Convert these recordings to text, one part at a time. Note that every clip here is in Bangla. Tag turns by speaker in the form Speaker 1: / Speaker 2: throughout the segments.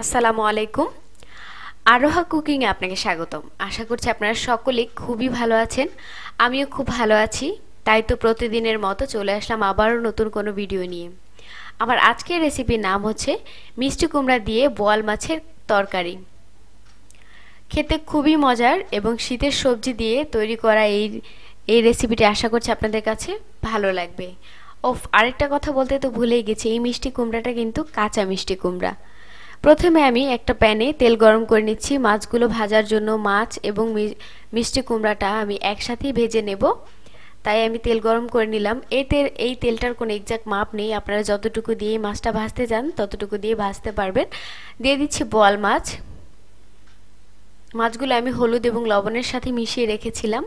Speaker 1: আসসালামু আলাইকুম। আরোহা কুকিংয়ে আপনাকে স্বাগতম। আশা করছি আপনারা সকলেই খুবই ভালো আছেন। আমিও খুব ভালো আছি। তাই তো প্রতিদিনের মতো চলে আসলাম আবারও নতুন কোনো ভিডিও নিয়ে। আমার আজকের রেসিপির নাম হচ্ছে মিষ্টি কুমড়া দিয়ে বোয়াল মাছের তরকারি। খেতে খুবই মজার এবং শীতের সবজি দিয়ে তৈরি করা এই এই রেসিপিটি আশা করছি আপনাদের কাছে ভালো লাগবে। ও আরেকটা কথা বলতে তো ভুলেই গেছি। এই মিষ্টি কুমড়াটা কিন্তু কাঁচা মিষ্টি কুমড়া। প্রথমে আমি একটা প্যানে তেল গরম করে নিচ্ছি, মাছগুলো ভাজার জন্য মাছ এবং মিষ্টি কুমড়াটা আমি একসাথেই ভেজে নেব। তাই আমি তেল গরম করে নিলাম। এই তেল, এই তেলটার কোনো এক্সাক্ট মাপ নেই, আপনারা যতটুকু দিয়ে মাছটা ভাজতে যান ততটুকু দিয়ে ভাজতে পারবেন। দিয়ে দিচ্ছি বোয়াল মাছ। মাছগুলো আমি হলুদ এবং লবণের সাথে মিশিয়ে রেখেছিলাম।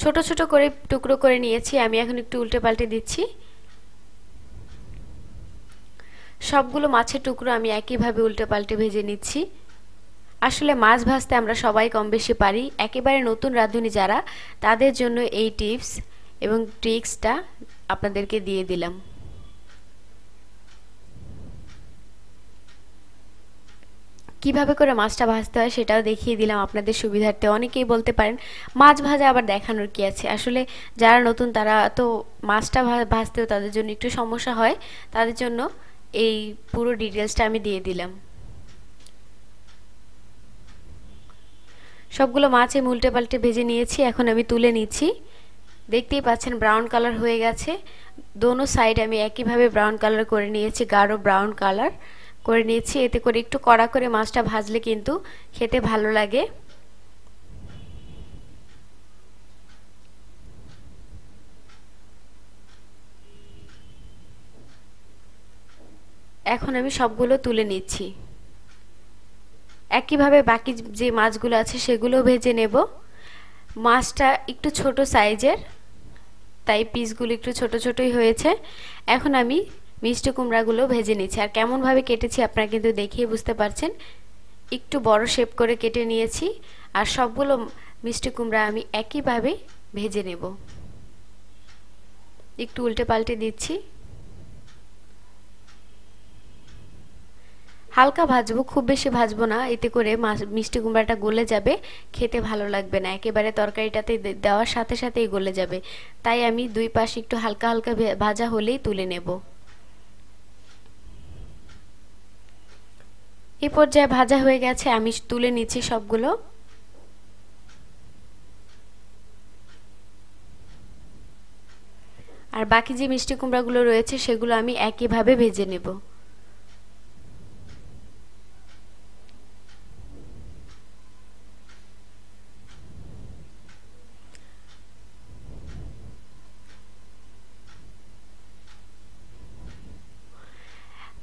Speaker 1: ছোট ছোট করে টুকরো করে নিয়েছি, আমি এখন একটু উল্টে পাল্টে দিচ্ছি। সবগুলো মাছের টুকরো আমি একইভাবে উল্টে পাল্টে ভেজে নিচ্ছি। আসলে মাছ ভাজতে আমরা সবাই কম বেশি পারি। একেবারে নতুন রাঁধুনি যারা, তাদের জন্য এই টিপস এবং ট্রিক্সটা আপনাদেরকে দিয়ে দিলাম। কীভাবে করে মাছটা ভাজতে হয় সেটাও দেখিয়ে দিলাম আপনাদের সুবিধার্থে। অনেকেই বলতে পারেন, মাছ ভাজা আবার দেখানোর কি আছে? আসলে যারা নতুন তারা তো মাছটা ভাজতেও তাদের জন্য একটু সমস্যা হয়। তাদের জন্য এই পুরো ডিটেলসটা আমি দিয়ে দিলাম। সবগুলো মাছ আমি উল্টে পাল্টে ভেজে নিয়েছি, এখন আমি তুলে নিচ্ছি। দেখতেই পাচ্ছেন ব্রাউন কালার হয়ে গেছে। দোনো সাইড আমি একইভাবে ব্রাউন কালার করে নিয়েছি, গাঢ় ব্রাউন কালার করে নিয়েছি। এতে করে একটু কড়া করে মাছটা ভাজলে কিন্তু খেতে ভালো লাগে। এখন আমি সবগুলো তুলে নিচ্ছি। একইভাবে বাকি যে মাছগুলো আছে সেগুলো ভেজে নেব। মাছটা একটু ছোট সাইজের, তাই পিসগুলো একটু ছোট ছোটই হয়েছে। এখন আমি মিষ্টি কুমড়াগুলো ভেজে নিচ্ছি। আর কেমনভাবে কেটেছি আপনারা কিন্তু দেখিয়ে বুঝতে পারছেন। একটু বড় শেপ করে কেটে নিয়েছি। আর সবগুলো মিষ্টি কুমড়া আমি একইভাবে ভেজে নেব। একটু উল্টে পাল্টে দিচ্ছি। হালকা ভাজবো, খুব বেশি ভাজবো না, এতে করে মিষ্টি কুমড়াটা গলে যাবে, খেতে ভালো লাগবে না। একেবারে তরকারিটাতে দেওয়ার সাথে সাথেই গলে যাবে। তাই আমি দুই পাশ একটু হালকা হালকা ভাজা হলেই তুলে নেব। এ পর্যায়ে ভাজা হয়ে গেছে, আমি তুলে নিচ্ছি সবগুলো। আর বাকি যে মিষ্টি কুমড়াগুলো রয়েছে, সেগুলো আমি একইভাবে ভেজে নেব।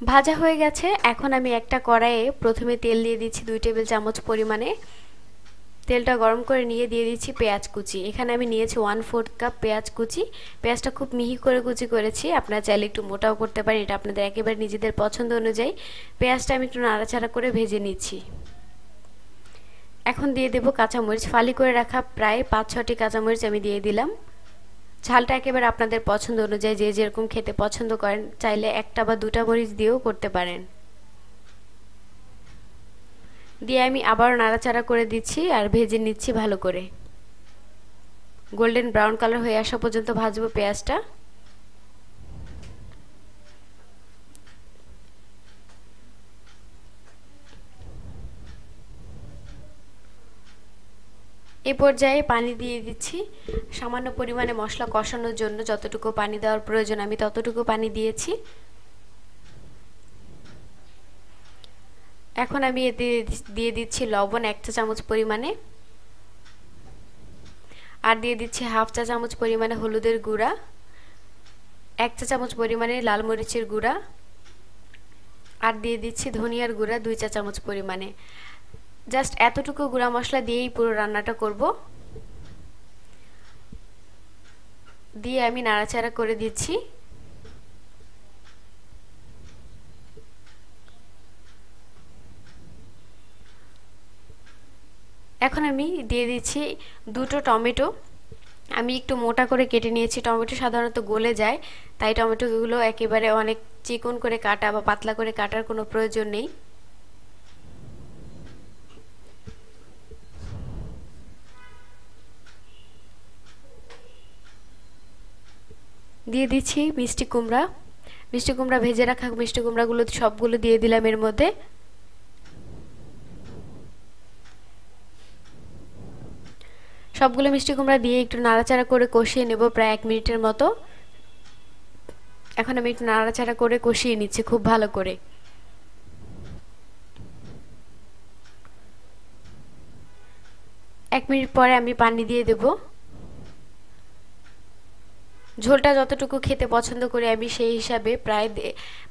Speaker 1: ভাজা হয়ে গেছে। এখন আমি একটা কড়াইয়ে প্রথমে তেল দিয়ে দিচ্ছি দুই টেবিল চামচ পরিমাণে। তেলটা গরম করে নিয়ে দিয়ে দিচ্ছি পেঁয়াজ কুচি। এখানে আমি নিয়েছি ওয়ান ফোর্থ কাপ পেঁয়াজ কুচি। পেঁয়াজটা খুব মিহি করে কুচি করেছি। আপনারা চাইলে একটু মোটাও করতে পারেন, এটা আপনাদের একেবারে নিজেদের পছন্দ অনুযায়ী। পেঁয়াজটা আমি একটু নাড়াচাড়া করে ভেজে নিচ্ছি। এখন দিয়ে দেবো কাঁচামরিচ। ফালি করে রাখা প্রায় পাঁচ ছটি কাঁচামরিচ আমি দিয়ে দিলাম। ঝালটা একেবারে আপনাদের পছন্দ অনুযায়ী যে যেরকম খেতে পছন্দ করেন, চাইলে একটা বা দুটা মরিচ দিয়েও করতে পারেন। দিয়ে আমি আবার নাড়াচাড়া করে দিচ্ছি আর ভেজে নিচ্ছি ভালো করে। গোল্ডেন ব্রাউন কালার হয়ে আসা পর্যন্ত ভাজবো পেঁয়াজটা। এ পর্যায়ে পানি দিয়ে দিচ্ছি। সামান্য পরিমাণে মশলা কষানোর জন্য যতটুকু পানি দেওয়ার প্রয়োজন, আমি ততটুকু পানি দিয়েছি। এখন আমি এতে দিয়ে দিচ্ছি লবণ এক চা চামচ পরিমাণে। আর দিয়ে দিচ্ছি হাফ চা চামচ পরিমাণে হলুদের গুঁড়া। এক চা চামচ পরিমাণে লাল মরিচের গুঁড়া। আর দিয়ে দিচ্ছি ধনিয়ার গুঁড়া দুই চা চামচ পরিমাণে। জাস্ট এতটুকু গুঁড়া মশলা দিয়েই পুরো রান্নাটা করব। দিয়ে আমি নাড়াচাড়া করে দিচ্ছি। এখন আমি দিয়ে দিচ্ছি দুটো টমেটো। আমি একটু মোটা করে কেটে নিয়েছি। টমেটো সাধারণত গলে যায়, তাই টমেটোগুলো একেবারে অনেক চিকন করে কাটা বা পাতলা করে কাটার কোনো প্রয়োজন নেই। দিয়ে দিচ্ছি মিষ্টি কুমড়া। মিষ্টি কুমড়া ভেজে রাখা মিষ্টি কুমড়াগুলো সবগুলো দিয়ে দিলাম এর মধ্যে। সবগুলো মিষ্টি কুমড়া দিয়ে একটু নাড়াচাড়া করে কষিয়ে নেব প্রায় এক মিনিটের মতো। এখন আমি একটু নাড়াচাড়া করে কষিয়ে নিচ্ছি খুব ভালো করে। এক মিনিট পরে আমি পানি দিয়ে দেবো। ঝোলটা যতটুকু খেতে পছন্দ করি আমি সেই হিসাবে প্রায়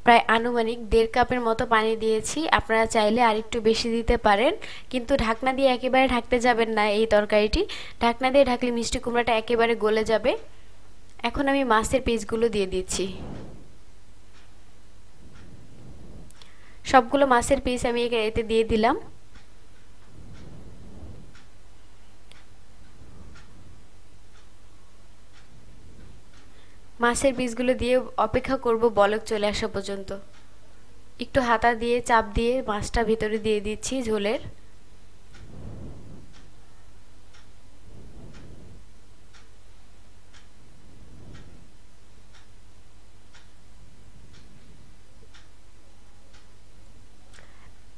Speaker 1: প্রায় আনুমানিক দেড় কাপের মতো পানি দিয়েছি। আপনারা চাইলে আর একটু বেশি দিতে পারেন। কিন্তু ঢাকনা দিয়ে একেবারে ঢাকতে যাবেন না এই তরকারিটি। ঢাকনা দিয়ে ঢাকলে মিষ্টি কুমড়াটা একেবারে গলে যাবে। এখন আমি মাছের পিসগুলো দিয়ে দিচ্ছি। সবগুলো মাছের পিস আমি এতে দিয়ে দিলাম। মাছের বীজগুলো দিয়ে অপেক্ষা করব বলক চলে আসা পর্যন্ত। একটু হাতা দিয়ে, চাপ দিয়ে মাছটা ভিতরে দিয়ে দিচ্ছি ঝোলের।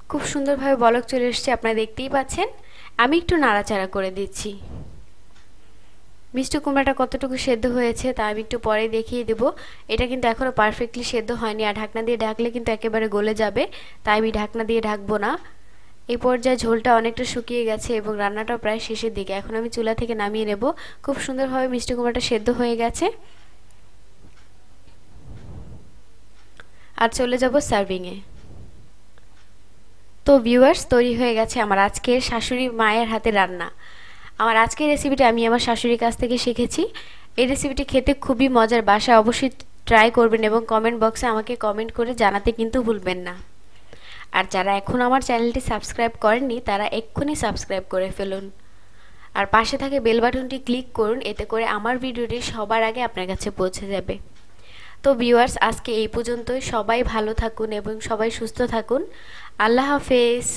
Speaker 1: খুব সুন্দরভাবে বলক চলে এসছে, আপনারা দেখতেই পাচ্ছেন। আমি একটু নাড়াচাড়া করে দিচ্ছি। মিষ্টি কুমড়াটা কতটুকু সেদ্ধ হয়েছে তা আমি একটু পরে দেখিয়ে দেবো। এটা কিন্তু এখনও পারফেক্টলি সেদ্ধ হয়নি আর ঢাকনা দিয়ে ঢাকলে কিন্তু একেবারে গলে যাবে, তাই আমি ঢাকনা দিয়ে ঢাকবো না। এই পর্যায়ে ঝোলটা অনেকটা শুকিয়ে গেছে এবং রান্নাটাও প্রায় শেষের দিকে। এখন আমি চুলা থেকে নামিয়ে নেব। খুব সুন্দরভাবে মিষ্টি কুমড়াটা সেদ্ধ হয়ে গেছে। আর চলে যাব সার্ভিংয়ে তো ভিউয়ার্স তৈরি হয়ে গেছে আমার আজকের শাশুড়ি মায়ের হাতে রান্না। আমার আজকের রেসিপিটা আমি আমার শাশুড়ির কাছ থেকে শিখেছি। এই রেসিপিটি খেতে খুবই মজার, বাসায় অবশ্যই ট্রাই করবেন এবং কমেন্ট বক্সে আমাকে কমেন্ট করে জানাতে কিন্তু ভুলবেন না। আর যারা এখন আমার চ্যানেলটি সাবস্ক্রাইব করেননি, তারা এক্ষুনি সাবস্ক্রাইব করে ফেলুন। আর পাশে থাকে বেল বাটনটি ক্লিক করুন, এতে করে আমার ভিডিওটি সবার আগে আপনার কাছে পৌঁছে যাবে। তো ভিউয়ার্স আজকে এই পর্যন্তই। সবাই ভালো থাকুন এবং সবাই সুস্থ থাকুন। আল্লাহ হাফেজ।